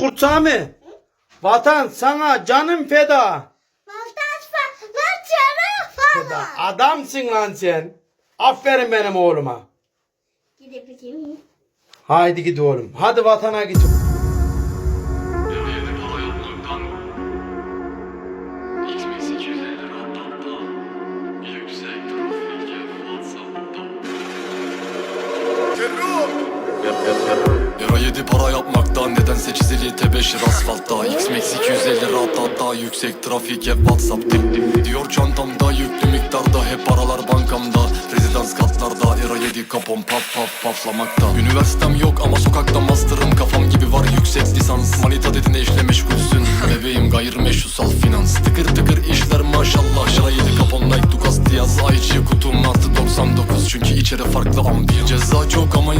Kurt Sami. Vatan sana canım feda. Maltaş falan çarı Feda. Adamsın lan sen. Aferin benim oğluma. Gidebileyim. Haydi git oğlum. Hadi vatana git. Yeni para yapmaktan X-Max 250 rahatlatta Yüksek trafik WhatsApp'ta Lira 7 para yapmaktan çizili tebeşir asfaltta X-Max 250 rahatlatta Yüksek. Trafik hep Whatsapp tip tip Diyor çantamda. Yüklü miktarda Hep paralar bankamda. Rezidans katlarda Era 7 kapon paf paf paflamakta Üniversitem yok ama sokakta master'ım. Kafam gibi var yüksek lisans. Manita dedin eşle meşgulsün. Bebeğim gayrimeşrusal finans. Tıkır tıkır işler maşallah. Şara 7 kapon like Dukas Diaz Ayçi kutum artı 99 Çünkü içeri farklı ambiyans Ceza çok ama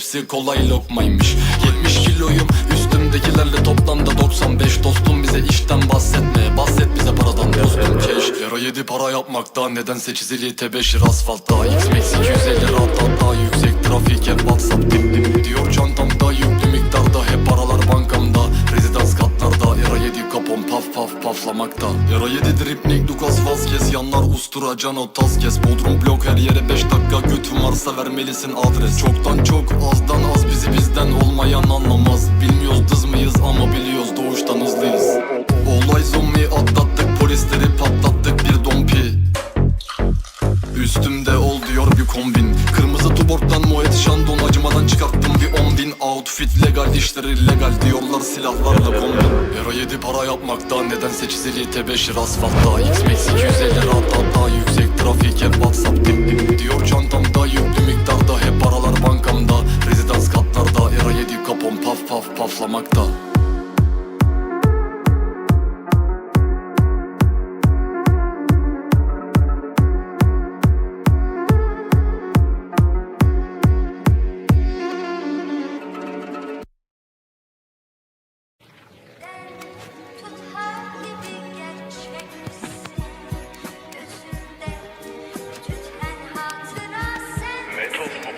Hepsi kolay lokmaymış. 70 kiloyum üstümdekilerle toplamda 95 Dostum bize işten bahsetme Bahset bize paradan dostum. Keş Lira 7 para yapmakta Nedense çizili tebeşir asfaltta? X-Max 250 rahatlatta Yüksek trafik hep whatsapp dip dip Diyor paf paflamakta Era 7 dripnik Dukas Vazquez Yanlar ustura Cano Tazkes Bodrum blok her yere 5 dakika Götün varsa vermelisin adres. Çoktan çok azdan az bizi bizden olmayan anlamaz. Bilmiyoruz dız mıyız ama biliyoruz doğuştan hızlıyız. Olay zombi atlattık polisleri patlattık bir dompi. Üstümde ol diyor bir kombin. Kırmızı tuborgdan Moet Chandon Acımadan çıkarttım Outfit legal işleri legal diyorlar silahlarla kombin Euro 7 para yapmakta nedense çizili tebeşir asfaltta. X-Max 250 rahatlatta Yüksek trafik hep whatsapp dip dip Diyor çantamda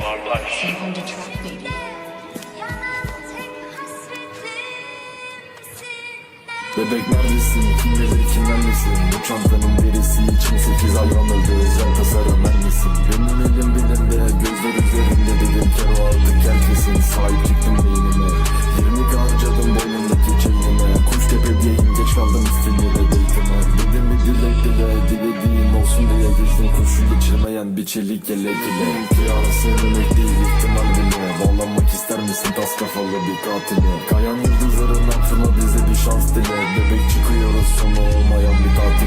Hasretimsin Bebek neredesin? Kim bilir kimlerlesin? Bu çantanın birisi için sekiz hayvan öldü Özel tasarım misin? Gönlüm elim bilimde Gözler üzerinde dedim kero artık herkesin Sahip çıktım beynime 20 harcadım boynumdaki çeynime Kuş tepedeyim geç kaldım istemire beytime Dedim bir dilek dile Dilediğin olsun diye Bildim kurşun geçirmeyen bir çelik yelek ile. Kıyara sevinmek değil ihtimal bile. Bağlanmak ister misin tas kafalı bir katile? Kayan yıldızların aklına bize bir şans dile. Bebek çıkıyoruz sonu olmayan bir tatil.